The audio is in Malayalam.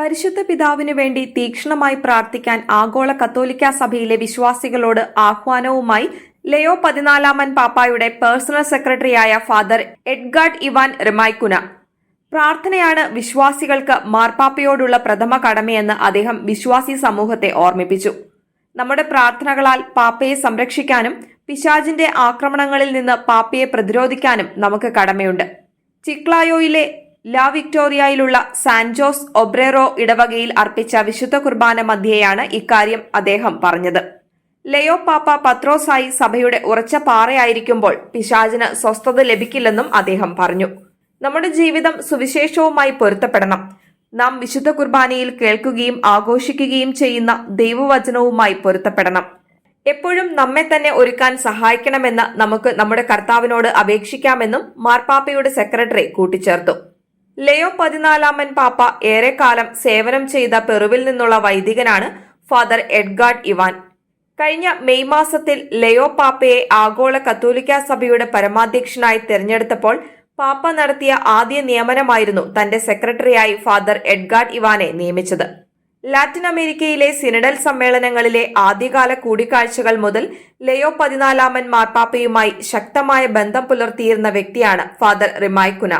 പരിശുദ്ധ പിതാവിനു വേണ്ടി തീക്ഷ്ണമായി പ്രാർത്ഥിക്കാൻ ആഗോള കത്തോലിക്ക സഭയിലെ വിശ്വാസികളോട് ആഹ്വാനവുമായി ലയോ പതിനാലാമൻ പാപ്പായുടെ പേഴ്സണൽ സെക്രട്ടറിയായ ഫാദർ എഡ്ഗാർഡ് ഇവാൻ റിമായ്ക്കുന പ്രാർത്ഥനയാണ് വിശ്വാസികൾക്ക് മാർപ്പാപ്പയോടുള്ള പ്രഥമ കടമയെന്ന് അദ്ദേഹം വിശ്വാസി സമൂഹത്തെ ഓർമ്മിപ്പിച്ചു. നമ്മുടെ പ്രാർത്ഥനകളാൽ പാപ്പയെ സംരക്ഷിക്കാനും പിശാജിന്റെ ആക്രമണങ്ങളിൽ നിന്ന് പാപ്പയെ പ്രതിരോധിക്കാനും നമുക്ക് കടമയുണ്ട്. ചിക്ലായോയിലെ ലാ വിക്ടോറിയയിലുള്ള സാൻജോസ് ഒബ്രേറോ ഇടവകയിൽ അർപ്പിച്ച വിശുദ്ധ കുർബാന മധ്യേയാണ് ഇക്കാര്യം അദ്ദേഹം പറഞ്ഞത്. ലയോ പാപ്പ പത്രോസായി സഭയുടെ ഉറച്ച പാറയായിരിക്കുമ്പോൾ പിശാചിന് സ്വസ്ഥത ലഭിക്കില്ലെന്നും അദ്ദേഹം പറഞ്ഞു. നമ്മുടെ ജീവിതം സുവിശേഷവുമായി പൊരുത്തപ്പെടണം. നാം വിശുദ്ധ കുർബാനയിൽ കേൾക്കുകയും ആഘോഷിക്കുകയും ചെയ്യുന്ന ദൈവവചനവുമായി പൊരുത്തപ്പെടണം. എപ്പോഴും നമ്മെ തന്നെ ഒരുക്കാൻ സഹായിക്കണമെന്ന് നമുക്ക് നമ്മുടെ കർത്താവിനോട് അപേക്ഷിക്കാമെന്നും മാർപ്പാപ്പയുടെ സെക്രട്ടറി കൂട്ടിച്ചേർത്തു. ലയോ പതിനാലാമൻ പാപ്പ ഏറെക്കാലം സേവനം ചെയ്ത പെറുവിൽ നിന്നുള്ള വൈദികനാണ് ഫാദർ എഡ്ഗാർഡ് ഇവാൻ. കഴിഞ്ഞ മെയ് മാസത്തിൽ ലയോ പാപ്പയെ ആഗോള കത്തോലിക്ക സഭയുടെ പരമാധ്യക്ഷനായി തെരഞ്ഞെടുത്തപ്പോൾ പാപ്പ നടത്തിയ ആദ്യ നിയമനമായിരുന്നു തന്റെ സെക്രട്ടറിയായി ഫാദർ എഡ്ഗാർഡ് ഇവാനെ നിയമിച്ചത്. ലാറ്റിൻ അമേരിക്കയിലെ സിനഡൽ സമ്മേളനങ്ങളിലെ ആദ്യകാല കൂടിക്കാഴ്ചകൾ മുതൽ ലയോ പതിനാലാമൻ മാർപ്പാപ്പയുമായി ശക്തമായ ബന്ധം പുലർത്തിയിരുന്ന വ്യക്തിയാണ് ഫാദർ റിമായ്ക്കുന